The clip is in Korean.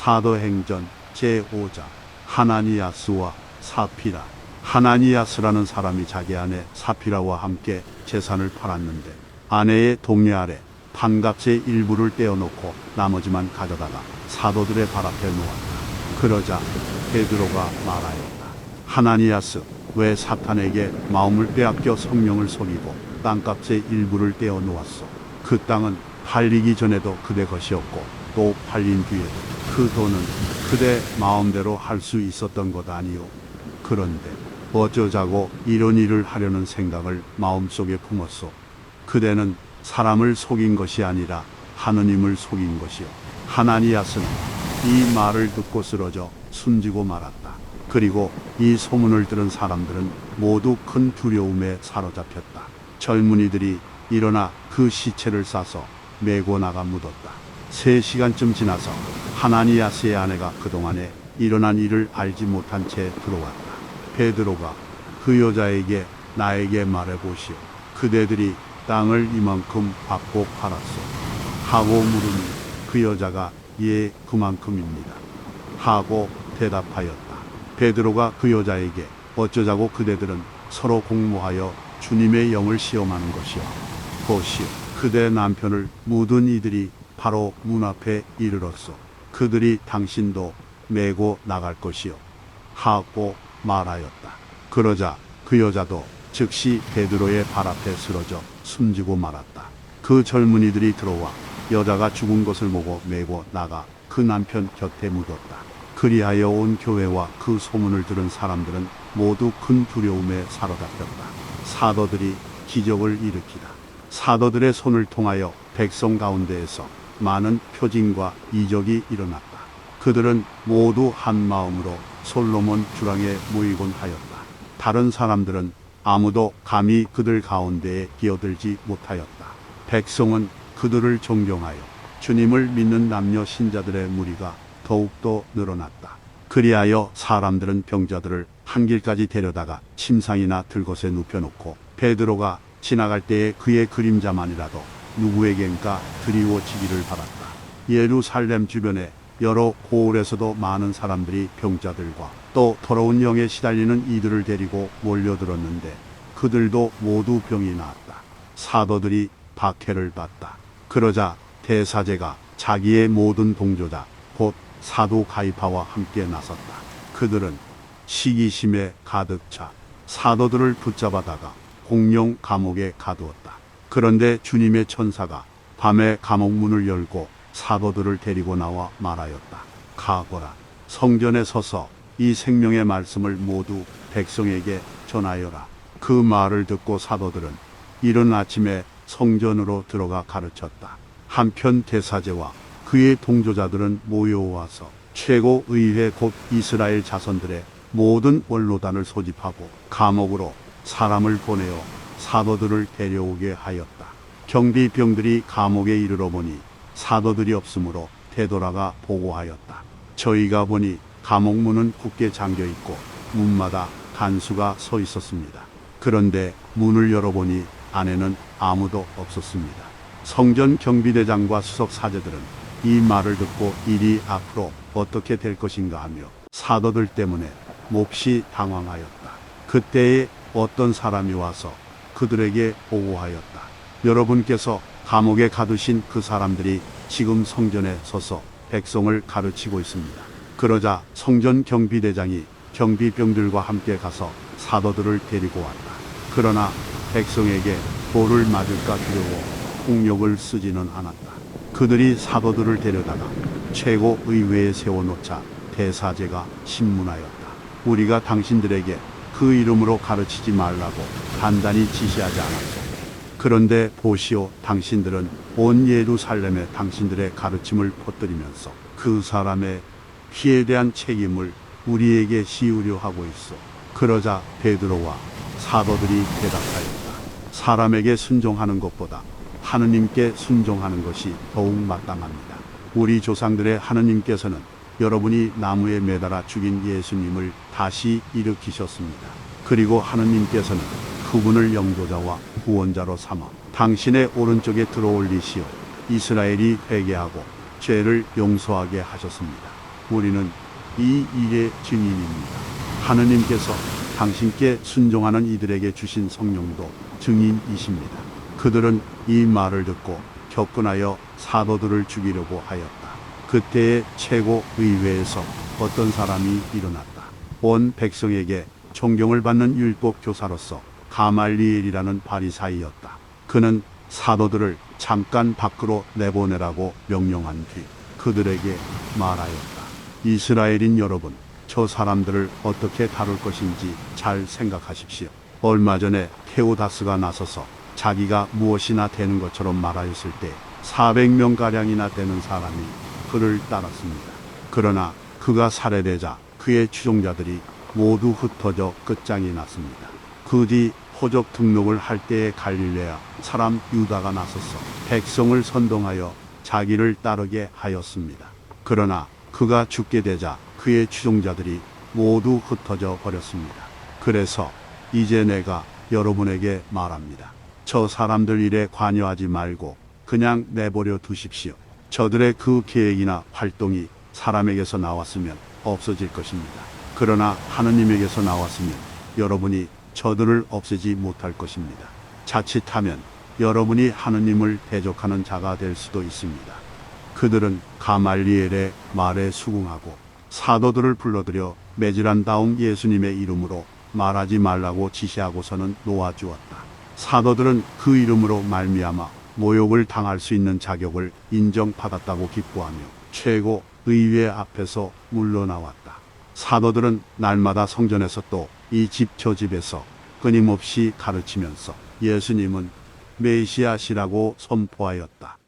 사도행전 제5장 하나니아스와 사피라 하나니아스라는 사람이 자기 아내 사피라와 함께 재산을 팔았는데 아내의 동네 아래 판값의 일부를 떼어놓고 나머지만 가져다가 사도들의 발 앞에 놓았다. 그러자 베드로가 말하였다. 하나니아스 왜 사탄에게 마음을 빼앗겨 성령을 속이고 땅값의 일부를 떼어 놓았소. 그 땅은 팔리기 전에도 그대 것이었고 또 팔린 뒤에도 그 돈은 그대 마음대로 할 수 있었던 것 아니오. 그런데 어쩌자고 이런 일을 하려는 생각을 마음속에 품었소. 그대는 사람을 속인 것이 아니라 하느님을 속인 것이요. 하나니아스는 이 말을 듣고 쓰러져 숨지고 말았다. 그리고 이 소문을 들은 사람들은 모두 큰 두려움에 사로잡혔다. 젊은이들이 일어나 그 시체를 싸서 메고 나가 묻었다. 세 시간쯤 지나서 하나니아스의 아내가 그동안에 일어난 일을 알지 못한 채 들어왔다. 베드로가 그 여자에게 나에게 말해 보시오. 그대들이 땅을 이만큼 받고 팔았소. 하고 물으니 그 여자가 예 그만큼입니다. 하고 대답하였다. 베드로가 그 여자에게 어쩌자고 그대들은 서로 공모하여 주님의 영을 시험하는 것이요. 보시오. 그대 남편을 묻은 이들이 바로 문 앞에 이르렀소. 그들이 당신도 메고 나갈 것이요. 하고 말하였다. 그러자 그 여자도 즉시 베드로의 발 앞에 쓰러져 숨지고 말았다. 그 젊은이들이 들어와 여자가 죽은 것을 보고 메고 나가 그 남편 곁에 묻었다. 그리하여 온 교회와 그 소문을 들은 사람들은 모두 큰 두려움에 사로잡혔다. 사도들이 기적을 일으키다. 사도들의 손을 통하여 백성 가운데에서 많은 표징과 이적이 일어났다. 그들은 모두 한 마음으로 솔로몬 주랑에 모이곤 하였다. 다른 사람들은 아무도 감히 그들 가운데에 끼어들지 못하였다. 백성은 그들을 존경하여 주님을 믿는 남녀 신자들의 무리가 더욱더 늘어났다. 그리하여 사람들은 병자들을 한 길까지 데려다가 침상이나 들것에 눕혀놓고 베드로가 지나갈 때에 그의 그림자만이라도 누구에겐가 드리워지기를 바랐다. 예루살렘 주변에 여러 고을에서도 많은 사람들이 병자들과 또 더러운 영에 시달리는 이들을 데리고 몰려들었는데 그들도 모두 병이 나았다. 사도들이 박해를 받다. 그러자 대사제가 자기의 모든 동조자 곧 사도 가이파와 함께 나섰다. 그들은 시기심에 가득 차 사도들을 붙잡아다가 공룡 감옥에 가두었다. 그런데 주님의 천사가 밤에 감옥 문을 열고 사도들을 데리고 나와 말하였다. 가거라. 성전에 서서 이 생명의 말씀을 모두 백성에게 전하여라. 그 말을 듣고 사도들은 이른 아침에 성전으로 들어가 가르쳤다. 한편 대사제와 그의 동조자들은 모여와서 최고 의회 곧 이스라엘 자손들의 모든 원로단을 소집하고 감옥으로 사람을 보내어 사도들을 데려오게 하였다. 경비병들이 감옥에 이르러 보니 사도들이 없으므로 되돌아가 보고하였다. 저희가 보니 감옥 문은 굳게 잠겨 있고 문마다 간수가 서 있었습니다. 그런데 문을 열어보니 안에는 아무도 없었습니다. 성전 경비대장과 수석 사제들은 이 말을 듣고 일이 앞으로 어떻게 될 것인가 하며 사도들 때문에 몹시 당황하였다. 그때에 어떤 사람이 와서 그들에게 보고하였다. 여러분께서 감옥에 가두신 그 사람들이 지금 성전에 서서 백성을 가르치고 있습니다. 그러자 성전 경비대장이 경비병들과 함께 가서 사도들을 데리고 왔다. 그러나 백성에게 돌을 맞을까 두려워 폭력을 쓰지는 않았다. 그들이 사도들을 데려다가 최고 의회에 세워놓자 대사제가 신문하였다. 우리가 당신들에게 그 이름으로 가르치지 말라고 단단히 지시하지 않았소. 그런데 보시오, 당신들은 온 예루살렘에 당신들의 가르침을 퍼뜨리면서 그 사람의 피에 대한 책임을 우리에게 씌우려 하고 있어. 그러자 베드로와 사도들이 대답하였다. 사람에게 순종하는 것보다 하느님께 순종하는 것이 더욱 마땅합니다. 우리 조상들의 하느님께서는 여러분이 나무에 매달아 죽인 예수님을 다시 일으키셨습니다. 그리고 하느님께서는 그분을 영도자와 구원자로 삼아 당신의 오른쪽에 들어올리시어 이스라엘이 회개하고 죄를 용서하게 하셨습니다. 우리는 이 일의 증인입니다. 하느님께서 당신께 순종하는 이들에게 주신 성령도 증인이십니다. 그들은 이 말을 듣고 격분하여 사도들을 죽이려고 하였다. 그때의 최고 의회에서 어떤 사람이 일어났다. 온 백성에게 존경을 받는 율법 교사로서 가말리엘이라는 바리사이였다. 그는 사도들을 잠깐 밖으로 내보내라고 명령한 뒤 그들에게 말하였다. 이스라엘인 여러분, 저 사람들을 어떻게 다룰 것인지 잘 생각하십시오. 얼마 전에 테오다스가 나서서 자기가 무엇이나 되는 것처럼 말하였을 때 400명 가량이나 되는 사람이 그를 따랐습니다. 그러나 그가 살해되자 그의 추종자들이 모두 흩어져 끝장이 났습니다. 그 뒤 호적 등록을 할 때에 갈릴레아 사람 유다가 나서서 백성을 선동하여 자기를 따르게 하였습니다. 그러나 그가 죽게 되자 그의 추종자들이 모두 흩어져 버렸습니다. 그래서 이제 내가 여러분에게 말합니다. 저 사람들 일에 관여하지 말고 그냥 내버려 두십시오. 저들의 그 계획이나 활동이 사람에게서 나왔으면 없어질 것입니다. 그러나 하느님에게서 나왔으면 여러분이 저들을 없애지 못할 것입니다. 자칫하면 여러분이 하느님을 대적하는 자가 될 수도 있습니다. 그들은 가말리엘의 말에 수긍하고 사도들을 불러들여 매질한 다음 예수님의 이름으로 말하지 말라고 지시하고서는 놓아주었다. 사도들은 그 이름으로 말미암아 모욕을 당할 수 있는 자격을 인정받았다고 기뻐하며 최고 의회 앞에서 물러나왔다. 사도들은 날마다 성전에서 또 이 집 저 집에서 끊임없이 가르치면서 예수님은 메시아시라고 선포하였다.